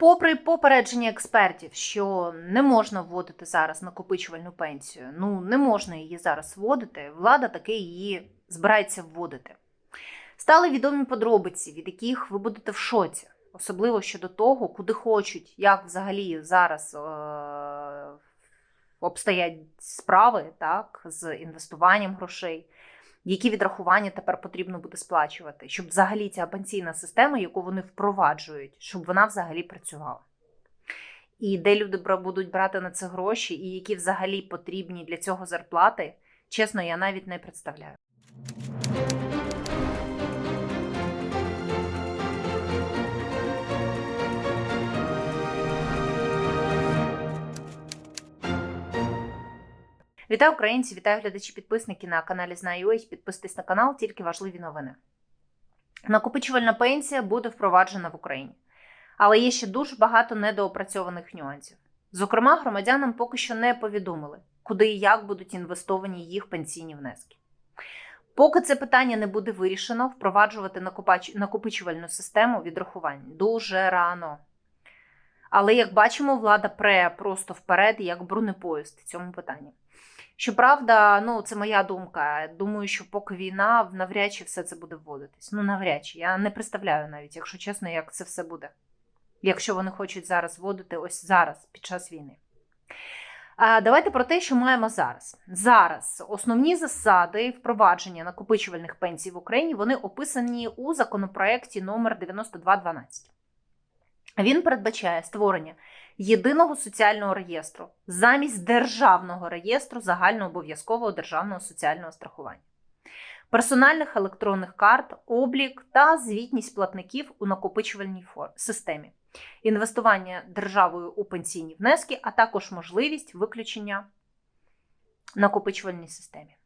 Попри попередження експертів, що не можна вводити зараз накопичувальну пенсію, ну не можна її зараз вводити, влада таки її збирається вводити. Стали відомі подробиці, від яких ви будете в шоці, особливо щодо того, куди хочуть, як взагалі зараз е- обстоять справи так, з інвестуванням грошей. Які відрахування тепер потрібно буде сплачувати, щоб взагалі ця пенсійна система, яку вони впроваджують, щоб вона взагалі працювала. І де люди будуть брати на це гроші, і які взагалі потрібні для цього зарплати, чесно, я навіть не представляю. Вітаю українці, вітаю глядачі, підписники на каналі Знаю.ua. Підписуйтесь на канал, тільки важливі новини. Накопичувальна пенсія буде впроваджена в Україні, але є ще дуже багато недоопрацьованих нюансів. Зокрема, громадянам поки що не повідомили, куди і як будуть інвестовані їх пенсійні внески. Поки це питання не буде вирішено, впроваджувати накопичувальну систему відрахувань дуже рано. Але як бачимо, влада пре просто вперед, як бронепоїзд в цьому питанні. Щоправда, ну це моя думка. Думаю, що поки війна, навряд чи все це буде вводитись. Ну, навряд чи. Я не представляю навіть, якщо чесно, як це все буде. Якщо вони хочуть зараз вводити ось зараз, під час війни. А давайте про те, що маємо зараз. Зараз основні засади впровадження накопичувальних пенсій в Україні вони описані у законопроекті номер 9212. Він передбачає створення єдиного соціального реєстру замість державного реєстру загальнообов'язкового державного соціального страхування, персональних електронних карт, облік та звітність платників у накопичувальній системі, інвестування державою у пенсійні внески, а також можливість виключення накопичувальній системі.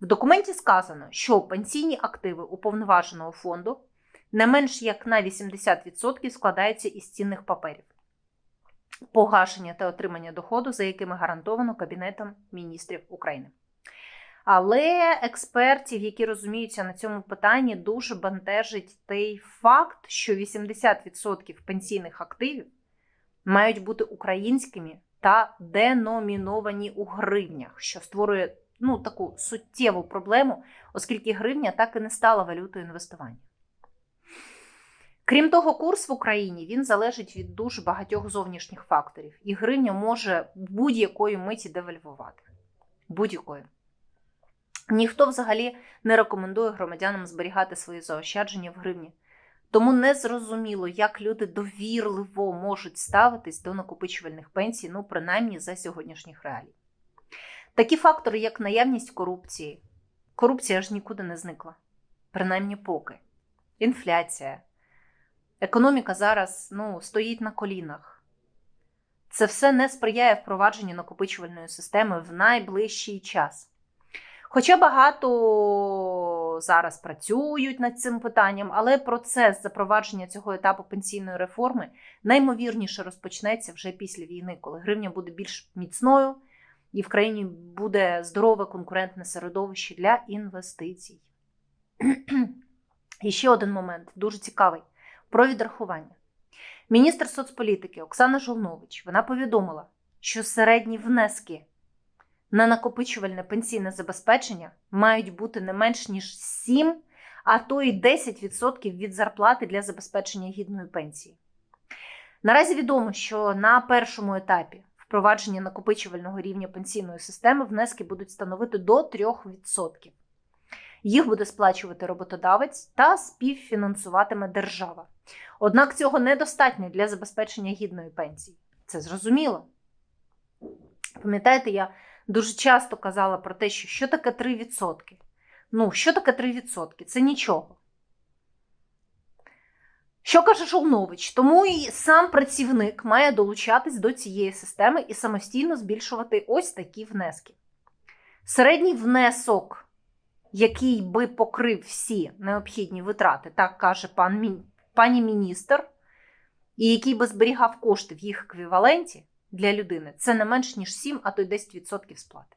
В документі сказано, що пенсійні активи уповноваженого фонду не менш як на 80% складаються із цінних паперів, погашення та отримання доходу, за якими гарантовано Кабінетом міністрів України. Але експертів, які розуміються на цьому питанні, дуже бентежить той факт, що 80% пенсійних активів мають бути українськими та деноміновані у гривнях, що створює ну, таку суттєву проблему, оскільки гривня так і не стала валютою інвестування. Крім того, курс в Україні він залежить від дуже багатьох зовнішніх факторів, і гривня може будь-якої миті девальвувати. Будь-якої. Ніхто взагалі не рекомендує громадянам зберігати свої заощадження в гривні. Тому не зрозуміло, як люди довірливо можуть ставитись до накопичувальних пенсій, ну, принаймні за сьогоднішніх реалій. Такі фактори, як наявність корупції. Корупція ж нікуди не зникла, принаймні поки. Інфляція. Економіка зараз ну, стоїть на колінах. Це все не сприяє впровадженню накопичувальної системи в найближчий час. Хоча багато зараз працюють над цим питанням, але процес запровадження цього етапу пенсійної реформи наймовірніше розпочнеться вже після війни, коли гривня буде більш міцною і в країні буде здорове конкурентне середовище для інвестицій. І ще один момент дуже цікавий про відрахування. Міністр соцполітики Оксана Жолнович вона повідомила, що середні внески на накопичувальне пенсійне забезпечення мають бути не менш ніж 7, а то й 10% від зарплати для забезпечення гідної пенсії. Наразі відомо, що на першому етапі впровадження накопичувального рівня пенсійної системи внески будуть становити до 3%. Їх буде сплачувати роботодавець та співфінансуватиме держава. Однак цього недостатньо для забезпечення гідної пенсії. Це зрозуміло. Пам'ятаєте, я дуже часто казала про те, що що таке 3%? Ну, що таке 3%? Це нічого. Що каже Жолнович? Тому і сам працівник має долучатись до цієї системи і самостійно збільшувати ось такі внески. Середній внесок, який би покрив всі необхідні витрати, так каже пан, пані міністр, і який би зберігав кошти в їх еквіваленті для людини, це не менш ніж 7, а то й 10% сплати.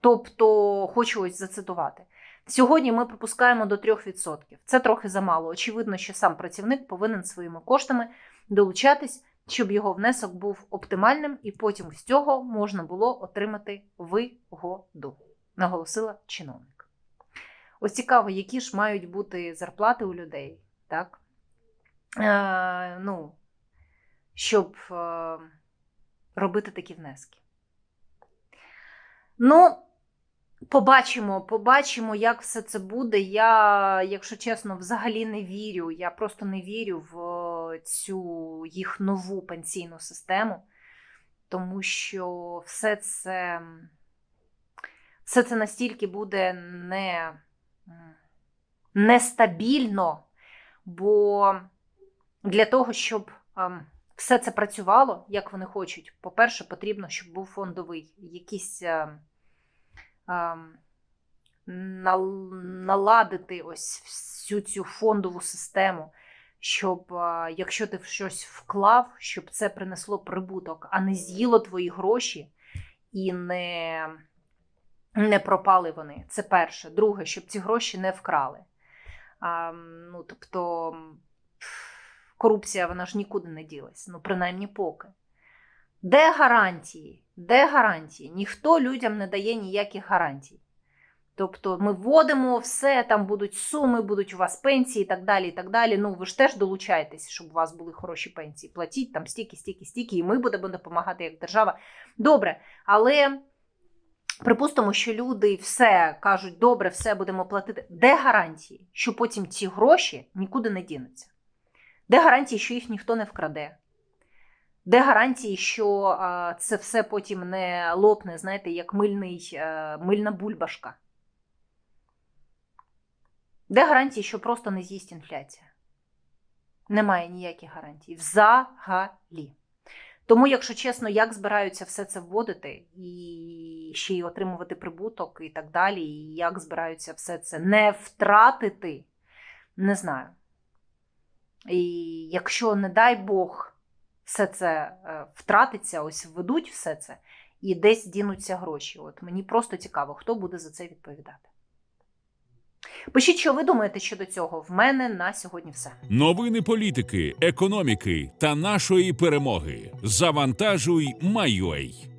Тобто, хочу ось зацитувати. Сьогодні ми пропускаємо до 3%. Це трохи замало. Очевидно, що сам працівник повинен своїми коштами долучатись, щоб його внесок був оптимальним, і потім з цього можна було отримати вигоду, наголосила чиновник. Ось цікаво, які ж мають бути зарплати у людей, так? Е, ну, щоб е, робити такі внески. Ну, побачимо, побачимо, як все це буде. Я, якщо чесно, взагалі не вірю. Я просто не вірю в цю їх нову пенсійну систему, тому що все це, все це настільки буде не, нестабільно, бо для того, щоб ем, все це працювало, як вони хочуть, по-перше, потрібно, щоб був фондовий, якийсь ем, ем, нал- наладити ось всю цю фондову систему, щоб е, якщо ти в щось вклав, щоб це принесло прибуток, а не з'їло твої гроші і не, не пропали вони. Це перше. Друге, щоб ці гроші не вкрали. А, ну, тобто, корупція вона ж нікуди не ділась, ну, принаймні поки. Де гарантії? Де гарантії? Ніхто людям не дає ніяких гарантій. Тобто ми вводимо все, там будуть суми, будуть у вас пенсії і так далі. і так далі. Ну, ви ж теж долучаєтесь, щоб у вас були хороші пенсії. Платіть там стільки, стільки, стільки, і ми будемо допомагати як держава. Добре, але припустимо, що люди все кажуть, добре, все будемо платити. Де гарантії, що потім ці гроші нікуди не дінуться? Де гарантії, що їх ніхто не вкраде? Де гарантії, що це все потім не лопне, знаєте, як мильний, е, мильна бульбашка? Де гарантії, що просто не з'їсть інфляція? Немає ніяких гарантій. Взагалі. Тому, якщо чесно, як збираються все це вводити і ще й отримувати прибуток і так далі, і як збираються все це не втратити, не знаю. І якщо, не дай Бог, все це е, втратиться, ось введуть все це, і десь дінуться гроші. От мені просто цікаво, хто буде за це відповідати. Пишіть, що ви думаєте щодо цього. В мене на сьогодні все. Новини політики, економіки та нашої перемоги. Завантажуй, Майой.